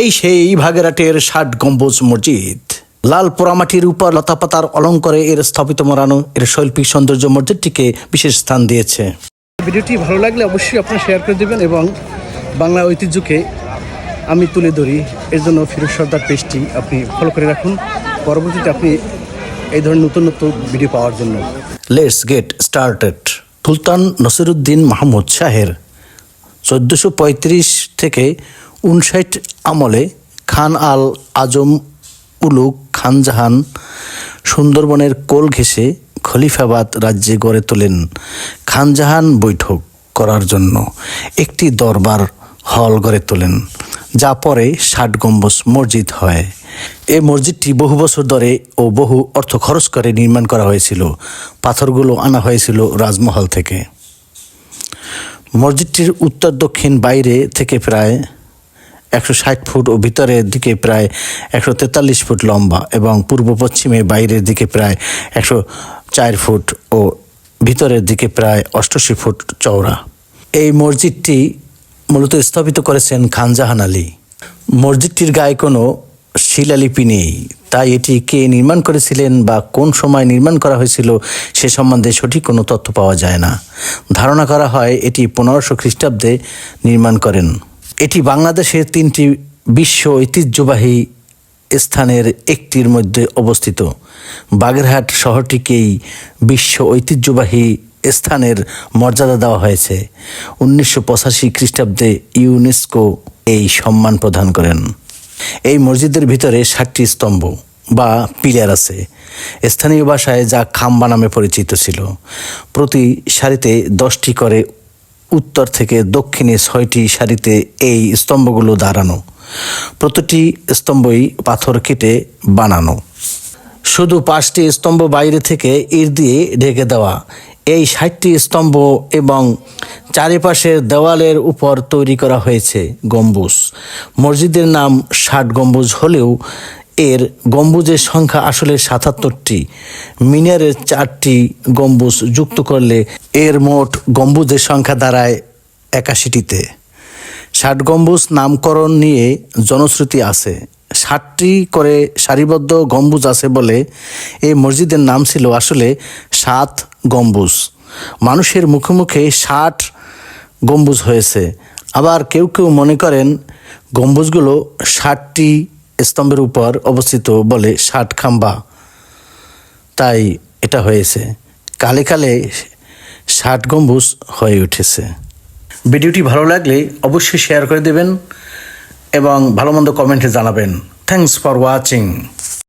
এই সেই ভাগেরাটের ষাট গম্বুজ মসজিদ। লাল পোড়ামাটির উপর লতাপাতার অলঙ্কারে এর স্থাপিত মোড়ানো এর শৈল্পিক সৌন্দর্য মসজিদটিকে বিশেষ স্থান দিয়েছে। ভিডিওটি ভালো লাগলে অবশ্যই আপনারা শেয়ার করে দেবেন এবং বাংলা ঐতিহ্যকে আমি তুলে ধরি। এর জন্য ফিরোজ সর্দার পেজটি আপনি ফলো করে রাখুন। পরবর্তীতে আপনি এই ধরনের নতুন নতুন ভিডিও পাওয়ার জন্য। Let's get started Sultan Nasiruddin Mahmud শাহের চোদ্দোশো পঁয়ত্রিশ থেকে উনষাট আমলে খান আল আজম উলুক খানজাহান সুন্দরবনের কোল ঘেঁষে খলিফাবাদ রাজ্যে গড়ে তোলেন। খানজাহান বৈঠক করার জন্য একটি দরবার হল গড়ে তোলেন, যা পরে ষাট গম্বুজ মসজিদ হয়। এই মসজিদটি বহু বছর ধরে ও বহু অর্থ খরচ করে নির্মাণ করা হয়েছিল। পাথরগুলো আনা হয়েছিল রাজমহল থেকে। মসজিদটির উত্তর দক্ষিণ বাইরে থেকে প্রায় একশো ষাট ফুট ও ভিতরের দিকে প্রায় একশো তেতাল্লিশ ফুট লম্বা এবং পূর্ব পশ্চিমে বাইরের দিকে প্রায় একশো চার ফুট ও ভিতরের দিকে প্রায় অষ্টআশি ফুট চওড়া। এই মসজিদটি মূলত স্থাপিত করেছেন খানজাহান আলী। মসজিদটির গায়ে কোনো শিলালিপি নেই, তাই এটি কে নির্মাণ করেছিলেন বা কোন সময় নির্মাণ করা হয়েছিল সে সম্বন্ধে সঠিক কোনো তথ্য পাওয়া যায় না। ধারণা করা হয় এটি পনেরোশো খ্রিস্টাব্দে নির্মাণ করেন। এটি বাংলাদেশের তিনটি বিশ্ব ঐতিহ্যবাহী স্থানের একটির মধ্যে অবস্থিত। বাগেরহাট শহরটিকেই বিশ্ব ঐতিহ্যবাহী স্থানের মর্যাদা দেওয়া হয়েছে। উনিশশো পঁচাশি খ্রিস্টাব্দে ইউনেস্কো এই সম্মান প্রদান করেন। এই মসজিদের ভিতরে ষাটটি স্তম্ভ বা পিলার আছে। স্থানীয় ভাষায় যা খাম্বা নামে পরিচিত ছিল। প্রতি সারিতে দশটি করে উত্তর থেকে দক্ষিণে ছয়টি সারিতে এই স্তম্ভগুলো দাঁড়ানো। প্রতিটি স্তম্ভই পাথর কেটে বানানো। শুধু পাঁচটি স্তম্ভ বাইরে থেকে ইট দিয়ে ঢেকে দেওয়া। এই ষাটটি স্তম্ভ এবং চারিপাশের দেওয়ালের উপর তৈরি করা হয়েছে গম্বুজ। মসজিদের নাম ষাট গম্বুজ হলেও এর গম্বুজের সংখ্যা আসলে সাতাত্তরটি। মিনারের চারটি গম্বুজ যুক্ত করলে এর মোট গম্বুজের সংখ্যা দাঁড়ায় একাশিটিতে। ষাট গম্বুজ নামকরণ নিয়ে জনশ্রুতি আছে। ষাটটি করে সারিবদ্ধ গম্বুজ আছে বলে এই মসজিদের নাম ছিল আসলে সাত গম্বুজ। মানুষের মুখে মুখে ষাট গম্বুজ হয়েছে। আবার কেউ কেউ মনে করেন গম্বুজগুলো ষাটটি স্তম্ভের উপর অবস্থিত বলে ষাট খাম্বা। তাই এটা হয়েছে। কালে কালে ষাট গম্বুজ হয়ে উঠেছে। ভিডিওটি ভালো লাগলে অবশ্যই শেয়ার করে দেবেন এবং ভালো মন্দ কমেন্টে জানাবেন। Thanks for watching